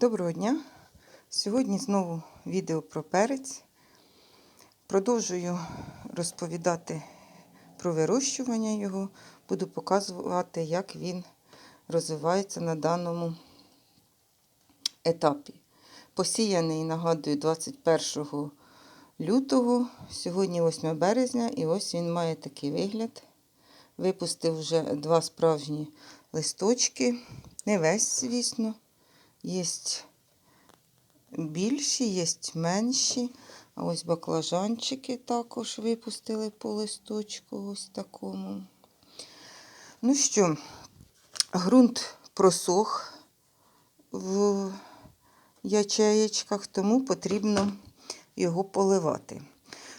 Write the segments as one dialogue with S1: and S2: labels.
S1: Доброго дня! Сьогодні знову відео про перець. Продовжую розповідати про вирощування його. Буду показувати, як він розвивається на даному етапі. Посіяний, нагадую, 21 лютого, сьогодні 8 березня, і ось він має такий вигляд. Випустив вже два справжні листочки. Не весь, звісно. Є більші, є менші. А ось баклажанчики також випустили по листочку ось такому. Ну що, ґрунт просох в ячеєчках, тому потрібно його поливати.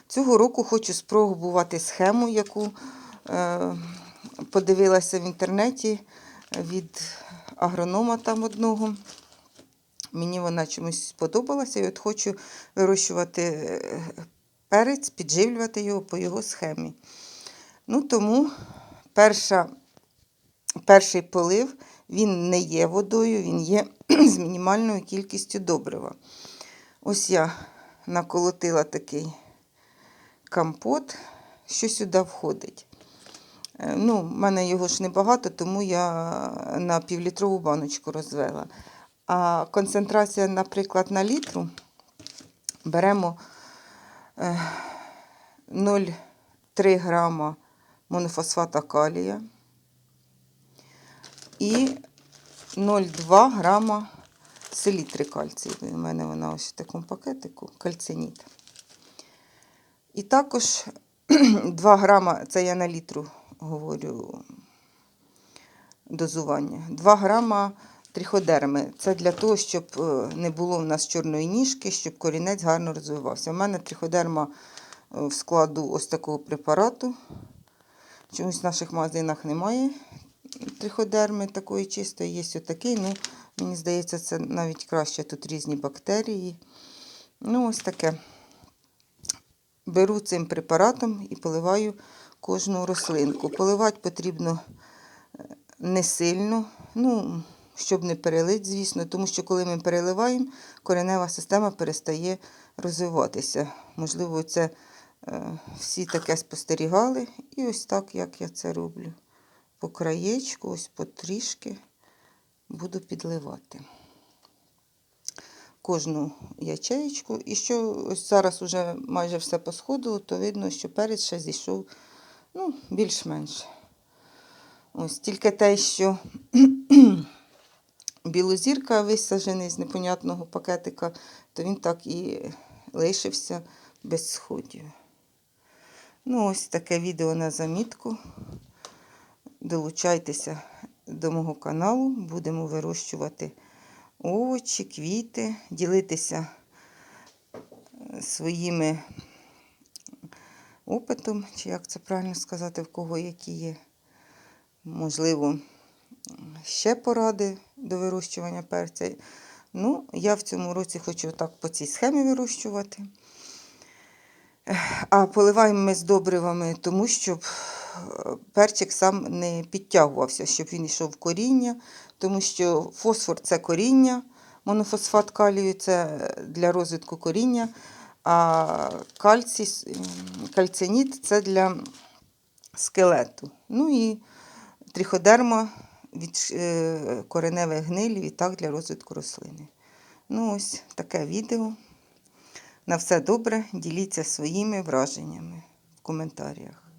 S1: Цього року хочу спробувати схему, яку е, подивилася в інтернеті від агронома там одного. Мені вона чомусь сподобалася. І от хочу вирощувати е, перець, підживлювати його по його схемі. Ну, тому перша, перший полив він не є водою, він є з мінімальною кількістю добрива. Ось я наколотила такий компот, що сюди входить. Е, Ну, в мене його ж небагато, тому я на півлітрову баночку розвела. А концентрація, наприклад, на літру беремо е, 0,3 грама монофосфата калія і 0,2 грама селітри кальцію. У мене вона ось в такому пакетику, кальциніт. І також 2 грама, це я на літру говорю дозування. 2 грама тріходерми. Це для того, щоб е, не було в нас чорної ніжки, щоб корінець гарно розвивався. У мене тріходерма е, в складу ось такого препарату. Чомусь в наших магазинах немає триходерми такої чистої, є отакий. Ну, мені здається, це навіть краще. Тут різні бактерії. Ну, ось таке. Беру цим препаратом і поливаю кожну рослинку. Поливати потрібно е, не сильно, ну, щоб не перелити, звісно, тому що коли ми переливаємо, коренева система перестає розвиватися. Можливо, це е, всі таке спостерігали. І ось так, як я це роблю. По краєчку, ось потрішки буду підливати кожну ячеєчку. І що ось зараз вже майже все посходило, то видно, що перець ще зійшов ну, більш-менш. Ось тільки те, що білозірка висаджений з непонятного пакетика, то він так і лишився без сходів. Ну, ось таке відео на замітку. Долучайтеся до мого каналу, будемо вирощувати овочі, квіти, ділитися своїми опитом, чи як це правильно сказати, в кого які є. Можливо, ще поради до вирощування перця. Ну, я в цьому році хочу так по цій схемі вирощувати. А поливаємо ми з добривами, тому щоб перчик сам не підтягувався, щоб він йшов в коріння, тому що фосфор це коріння, монофосфат калію це для розвитку коріння, а кальцій, кальциніт це для скелету. Ну і тріходерма від е, кореневих гнилів і так для розвитку рослини. Ну, ось таке відео. На все добре. Діліться своїми враженнями в коментарях.